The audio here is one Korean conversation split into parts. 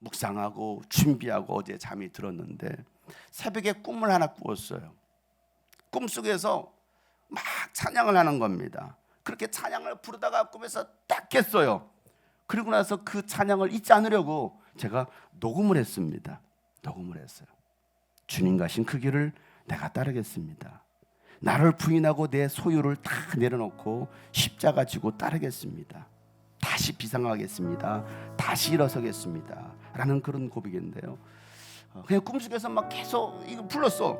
묵상하고 준비하고 어제 잠이 들었는데 새벽에 꿈을 하나 꾸었어요. 꿈속에서 막 찬양을 하는 겁니다. 그렇게 찬양을 부르다가 꿈에서 딱 깼어요. 그리고 나서 그 찬양을 잊지 않으려고 제가 녹음을 했습니다. 녹음을 했어요. 주님 가신 그 길을 내가 따르겠습니다. 나를 부인하고 내 소유를 다 내려놓고 십자가 지고 따르겠습니다. 다시 비상하겠습니다. 다시 일어서겠습니다. 라는 그런 고백인데요. 어, 그냥 꿈속에서 막 계속 이거 불렀어.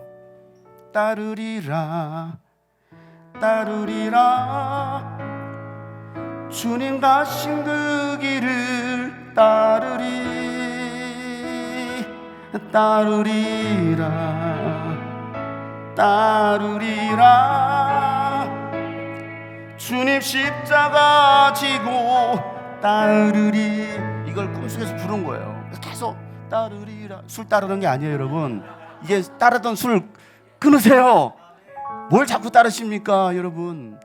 따르리라, 따르리라. 주님 가신 그 길을 따르리, 따르리라, 따르리라. 주님 십자가 지고 따르리 이걸 꿈속에서 부른 거예요. 계속 따르리라 술 따르는 게 아니에요, 여러분. 이게 따르던 술 끊으세요. 뭘 자꾸 따르십니까, 여러분?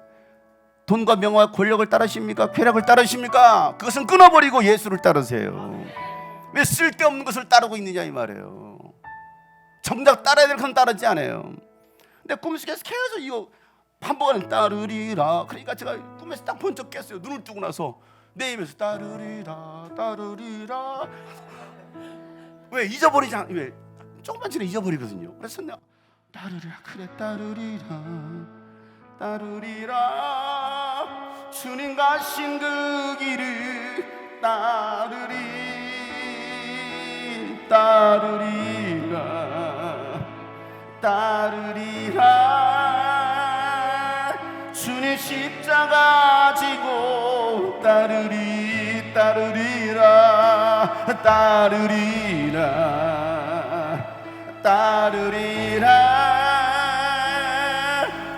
돈과 명화, 권력을 따르십니까? 쾌락을 따르십니까? 그것은 끊어버리고 예수를 따르세요. 왜 쓸데없는 것을 따르고 있느냐 이 말이에요. 정작 따라야 될 건 따르지 않아요. 근데 꿈속에서 계속 이거 반복하는 따르리라. 그러니까 제가 꿈에서 딱 번쩍 깼어요. 눈을 뜨고 나서 내 입에서 따르리라, 따르리라. 왜 잊어버리지 않? 왜 조금만 지나 잊어버리거든요. 그래서 내가 따르리라 그래 따르리라, 따르리라. 주님 가신 그 길을 따르리, 따르리라. 따르리라 십자가 지고 따르리 따르리라 따르리라 따르리라.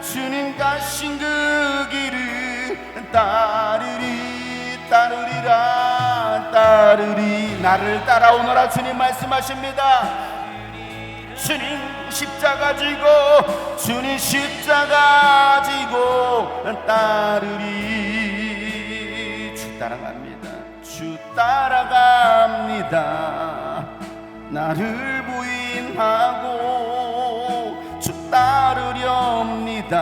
주님 가신 그 길을 따르리 따르리라 따르리. 나를 따라오너라 주님 말씀하십니다. 주님 십자가 지고 주님 십자가 지고 따르리. 주 따라갑니다. 주 따라갑니다. 나를 부인하고 주 따르렵니다.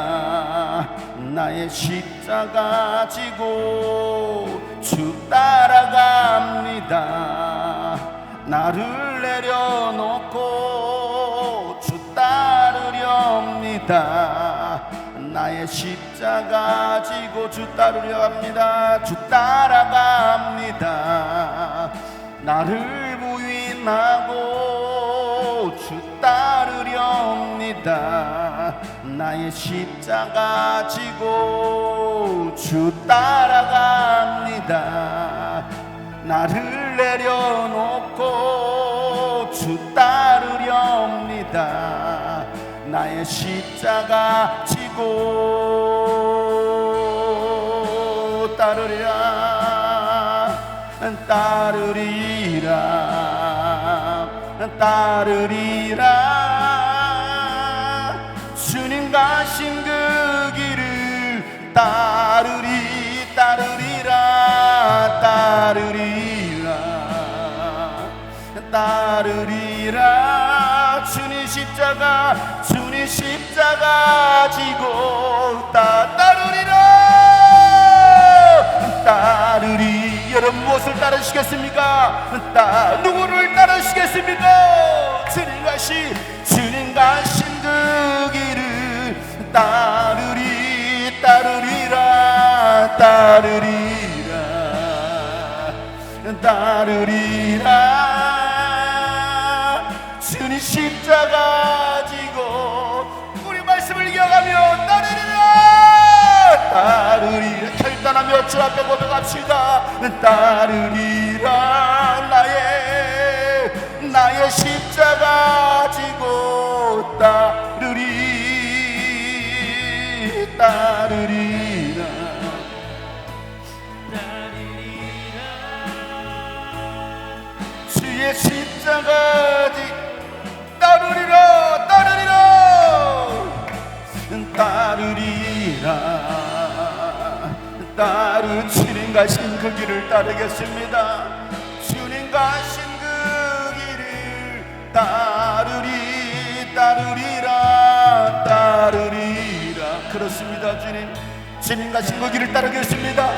나의 십자가 지고 주 따라갑니다. 나를 내려놓고 따르렵니다 나의 십자가 지고 주 따르려 합니다. 주 따라갑니다. 나를 부인하고 주 따르렵니다. 나의 십자가 지고 주 따라갑니다. 나를 내려놓고 주 따르렵니다 나의 십자가 지고 따르리라. 따르리라. 따르리라. 주님 가신 그 길을 따르리 따르리라. 따르리라. 따르리라 십자가 주님 십자가 지고 따 따르리라 따르리 여러분 무엇을 따르시겠습니까? 따 누구를 따르시겠습니까? 주님 가시 주님 가신 그 길을 따르리 따르리라 따르리라 따르리라 주님 십자가 주 앞에 고백합시다. 따르리라 나의 나의 십자가 지고 따르리 따르리라. 주의 십자가 지 따르리라 따르리라. 따르리라 따르 주님 가신 그 길을 따르겠습니다. 주님 가신 그 길을 따르리 따르리라 따르리라. 그렇습니다 주님. 주님 가신 그 길을 따르겠습니다.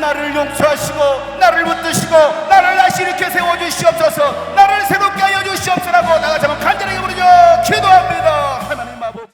나를 용서하시고 나를 붙드시고 나를 다시 이렇게 세워주시옵소서 나를 새롭게 하여 주시옵소서라고 나가자면 간절하게 부르죠 기도합니다.